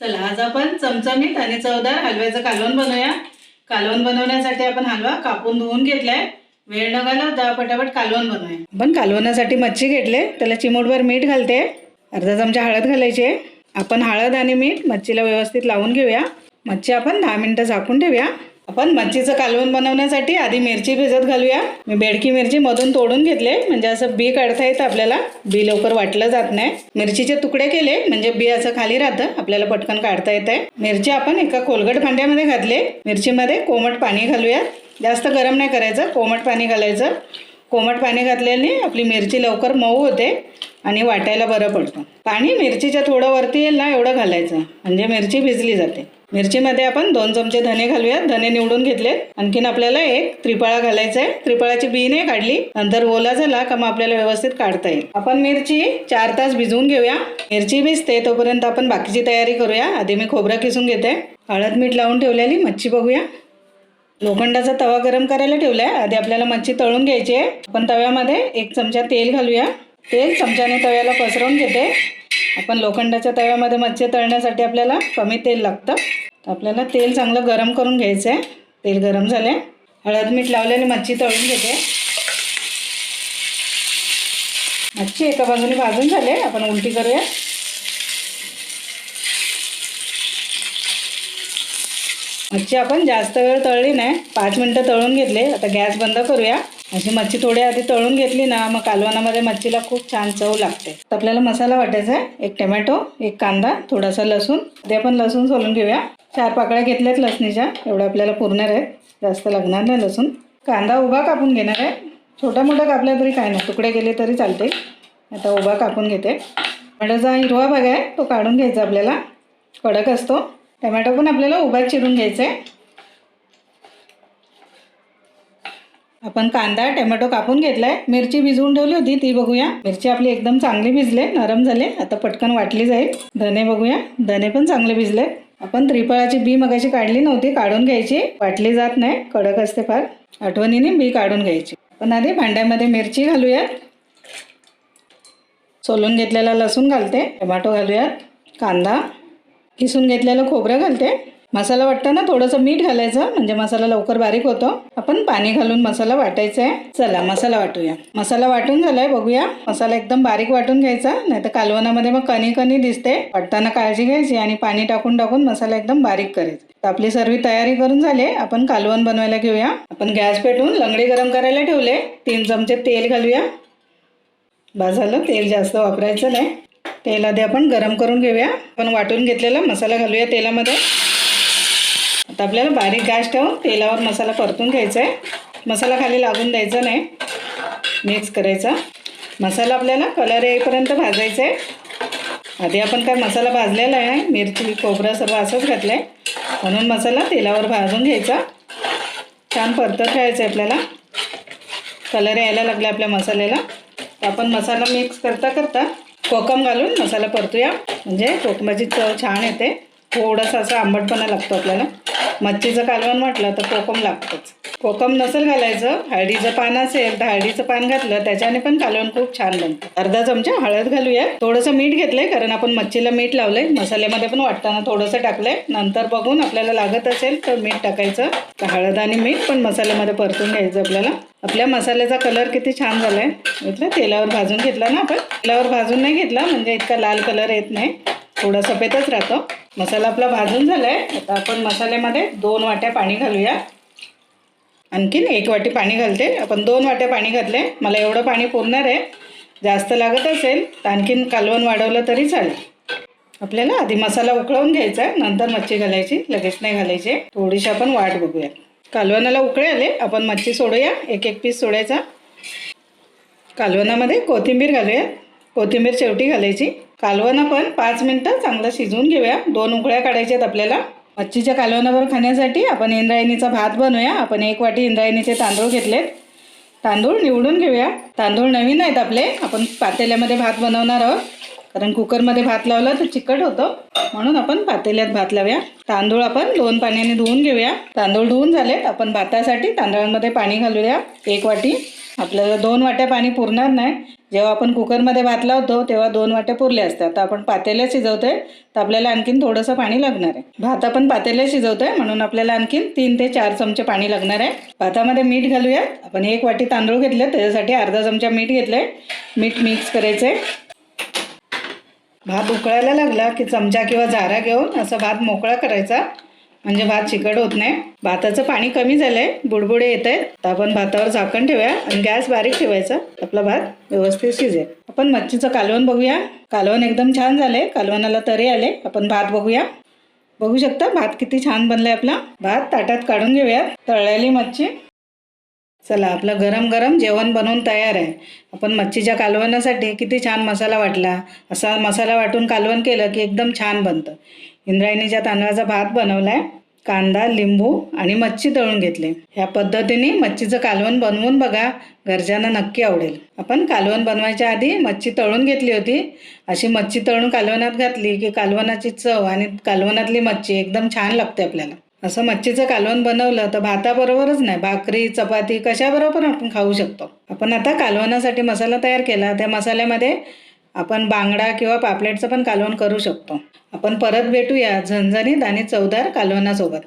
चला आज आपण चमचमीत आणि चवदार हलव्याचं कालवण बनवूया. कालवण बनवण्यासाठी आपण हलवा कापून धुवून घेतलाय. वेळ न घालवता पटापट कालवण बनवूया. आपण कालवण्यासाठी मच्छी घेतले त्याला चिमूटभर मीठ घालते. अर्धा चमचा हळद घालायची आहे. आपण हळद आणि मीठ मच्छीला व्यवस्थित लावून घेऊया. मच्छी आपण दहा मिनिटं झाकून ठेवूया. आपण मच्छीचं कालवण बनवण्यासाठी आधी मिरची भिजत घालूया. मी बेडकी मिरची मधून तोडून घेतले. म्हणजे असं बी काढता येतं आपल्याला. बी लवकर वाटलं जात नाही. मिरचीचे तुकडे केले. म्हणजे बी असं खाली राहतं. आपल्याला पटकन काढता येते मिरची आपण एका कोलगट भांड्यामध्ये घातले. मिरचीमध्ये कोमट पाणी घालूया. जास्त गरम नाही करायचं. कोमट पाणी घालायचं. कोमट पाणी घातल्याने आपली मिरची लवकर मऊ होते आणि वाटायला बरं पडतं. पाणी मिरचीच्या थोडं वरती येईल ना एवढं घालायचं. म्हणजे मिरची भिजली जाते. मिरचीमध्ये आपण दोन चमचे धने घालूयात. धने निवडून घेतले आणखीन आपल्याला एक त्रिपाळा घालायचा आहे त्रिपाळाची बी नाही काढली. नंतर ओला झाला का मग आपल्याला व्यवस्थित काढता येईल. आपण मिरची चार तास भिजवून घेऊया. मिरची भिजते तोपर्यंत आपण बाकीची तयारी करूया. आधी मी खोबरं किसून घेते. हळद मीठ लावून ठेवलेली. मच्छी बघूया. लोखंडाचा तवा गरम करायला ठेवलाय. आधी आपल्याला मच्छी तळून घ्यायची आहे. आपण तव्यामध्ये एक चमचा तेल घालूया. तेल चमच्याने तव्याला पसरवून घेते. आपण लोखंडाच्या तव्यामध्ये मच्छी तळण्यासाठी आपल्याला कमी तेल लागतं. तर आपल्याला तेल चांगलं गरम करून घ्यायचं आहे तेल गरम झाले हळद मीठ लावलेली मच्छी तळून घेते. मच्छी एका बाजूने भाजून झाले. आपण उलटी करूया. मच्छी आपण जास्त वेळ तळली नाही. पाच मिनटं तळून घेतले. आता गॅस बंद करूया. अशी मच्छी थोडी आधी तळून घेतली ना मग कालवणामध्ये मच्छीला खूप छान चव लागते. तर आपल्याला मसाला वाटायचा आहे. एक टमॅटो एक कांदा थोडासा लसूण. ते आपण लसूण सोलून घेऊया. चार पाकळ्या घेतल्यात लसणीच्या. एवढ्या आपल्याला पुरणार आहेत जास्त लागणार नाही लसूण. कांदा उभा कापून घेणार आहे. छोटा मोठा कापला तरी काय नाही. तुकडे गेले तरी चालते आता उभा कापून घेते. टोमॅटोचा हिरवा भाग आहे. तो काढून घ्यायचा आपल्याला. कडक असतो. टमॅटो पण आपल्याला उभा चिरून घ्यायचा आहे आपण कांदा टमॅटो कापून घेतलाय. मिरची भिजवून ठेवली होती. ती बघूया. मिरची आपली एकदम चांगली भिजले. नरम झाले. आता पटकन वाटली जाईल. धने बघूया. धने पण चांगले भिजले आपण त्रिफळाची बी मगाशी काढली नव्हती काढून घ्यायची. वाटली जात नाही कडक असते फार. आठवणीने बी काढून घ्यायची. पण आधी भांड्यामध्ये मिरची घालूयात. सोलून घेतलेला लसूण घालते टोमॅटो घालूयात कांदा किसून घेतलेलं खोबरं घालते. मसाला वाटताना थोडंसं मीठ घालायचं म्हणजे मसाला लवकर बारीक होतो. आपण पाणी घालून मसाला वाटायचा आहे चला मसाला वाटूया. मसाला वाटून झालाय बघूया. मसाला एकदम बारीक वाटून घ्यायचा नाही तर कालवणामध्ये मग कणी कणी दिसते. वाटताना काळजी घ्यायची आणि पाणी टाकून टाकून मसाला एकदम बारीक करायचा. तर आपली सर्व तयारी करून झाली. आपण कालवण बनवायला घेऊया. आपण गॅस पेटवून लंगडी गरम करायला ठेवले. तीन चमचे तेल घालूया. बस झालं तेल जास्त वापरायचं नाही. तेल आधी आपण गरम करून घेऊया. आपण वाटून घेतलेला मसाला घालूया तेलामध्ये. आता आपल्याला बारीक गॅस ठेवून तेलावर मसाला परतून घ्यायचा आहे मसाला खाली लागून द्यायचा नाही. मिक्स करायचा. मसाला आपल्याला कलर येईपर्यंत भाजायचा आहे आधी आपण काय मसाला भाजलेला आहे मिरची खोबरं सर्व असंच घातलं आहे म्हणून मसाला तेलावर भाजून घ्यायचा. छान परतत ठेवायचं आहे आपल्याला. कलर यायला लागले आपल्या मसाल्याला. तर आपण मसाला मिक्स करता करता कोकम घालून मसाला परतूया. म्हणजे कोकमाची चव छान येते. थोडासा असा आंबटपणा लागतो आपल्याला. मच्छीचं कालवण म्हटलं तर कोकम लागतंच. कोकम नसेल घालायचं हळदीचं पान असेल तर हळदीचं पान घातलं त्याच्याने पण कालवण खूप छान बनतं. अर्धा चमचा हळद घालूया. थोडंसं मीठ घेतलंय कारण आपण मच्छीला मीठ लावलंय. मसाल्यामध्ये पण वाटताना थोडंसं टाकलंय. नंतर बघून आपल्याला लागत असेल तर मीठ टाकायचं. तर हळद आणि मीठ पण मसाल्यामध्ये परतून घ्यायचं आपल्याला. आपल्या मसाल्याचा कलर किती छान झालाय. घेतलं तेलावर भाजून घेतला ना आपण? तेलावर भाजून नाही घेतला म्हणजे इतका लाल कलर येत नाही. थोडा सफेदच राहतो. मसाला आपला भाजून झाला आहे आता आपण मसाल्यामध्ये दोन वाट्या पाणी घालूया. आणखीन एक वाटी पाणी घालते. आपण दोन वाट्या पाणी घातले मला एवढं पाणी पुरणार आहे. जास्त लागत असेल तर आणखीन कालवण वाढवलं तरी चालेल. आपल्याला आधी मसाला उकळवून घ्यायचा आहे. नंतर मच्छी घालायची. लगेच नाही घालायची. थोडीशी आपण वाट बघूया कालवणाला उकळे आले. आपण मच्छी सोडूया. एक एक पीस सोडायचा. कालवणामध्ये कोथिंबीर घालूया. कोथिंबीर शेवटी घालायची. कालवण आपण पाच मिनटं चांगलं शिजवून घेऊया. दोन उकळ्या काढायच्यात आपल्याला. मच्छीच्या कालवणावर खाण्यासाठी आपण इंद्रायणीचा भात बनवूया. आपण एक वाटी इंद्रायणीचे तांदूळ घेतलेत. तांदूळ निवडून घेऊया. तांदूळ नवीन आहेत आपले. आपण पातेल्यामध्ये भात बनवणार आहोत. कारण कुकरमध्ये भात लावला तर चिकट होतं. म्हणून आपण पातेल्यात भात लावूया. तांदूळ आपण दोन पाण्याने धुवून घेऊया. तांदूळ धुवून झालेत. आपण भातासाठी तांदळांमध्ये पाणी घालूया. एक वाटी. आपल्याला दोन वाट्या पाणी पुरणार नाही. जेव्हा आपण कुकरमध्ये भात लावतो तेव्हा दोन वाट्या पुरल्या असतात. तर आपण पातेल्या शिजवतोय तर आपल्याला आणखीन थोडंसं पाणी लागणार आहे. भात आपण पातेल्या शिजवतोय म्हणून आपल्याला आणखीन तीन ते चार चमचे पाणी लागणार आहे. भातामध्ये मीठ घालूयात. आपण एक वाटी तांदूळ घेतले त्याच्यासाठी अर्धा चमचा मीठ घेतलंय. मीठ मिक्स करायचं आहे भात उकळायला लागला की चमचा किंवा झारा घेऊन असं भात मोकळा करायचा. म्हणजे भात चिकट होत नाही. भाताचं पाणी कमी झालंय. बुडबुडे येत आहेत तर आपण भातावर झाकण ठेवूया आणि गॅस बारीक ठेवायचा. आपला भात व्यवस्थित शिजेल. आपण मच्छीचं कालवण बघूया. कालवण एकदम छान झालंय. कालवणाला तरी आले. आपण भात बघूया. बघू शकता भात किती छान बनलाय आपला. भात ताटात काढून घेऊया तळलेली मच्छी. चला आपलं गरम गरम जेवण बनवून तयार आहे. आपण मच्छीच्या कालवणासाठी किती छान मसाला वाटला. असा मसाला वाटून कालवण केलं की एकदम छान बनतं. इंद्रायणीच्या तांदळाचा भात बनवला आहे कांदा लिंबू आणि मच्छी तळून घेतले. ह्या पद्धतीने मच्छीचं कालवण बनवून बघा घरच्यांना नक्की आवडेल. आपण कालवण बनवायच्या आधी मच्छी तळून घेतली होती. अशी मच्छी तळून कालवणात घातली की कालवणाची चव आणि कालवणातली मच्छी एकदम छान लागते आपल्याला. असं मच्छीचं कालवण बनवलं तर भाताबरोबरच नाही भाकरी चपाती कशाबरोबर आपण खाऊ शकतो? आपण आता कालवणासाठी मसाला तयार केला त्या मसाल्यामध्ये आपण बांगडा किंवा पापलेटचं पण कालवण करू शकतो. आपण परत भेटूया झणझणीत आणि चवदार कालवणासोबत.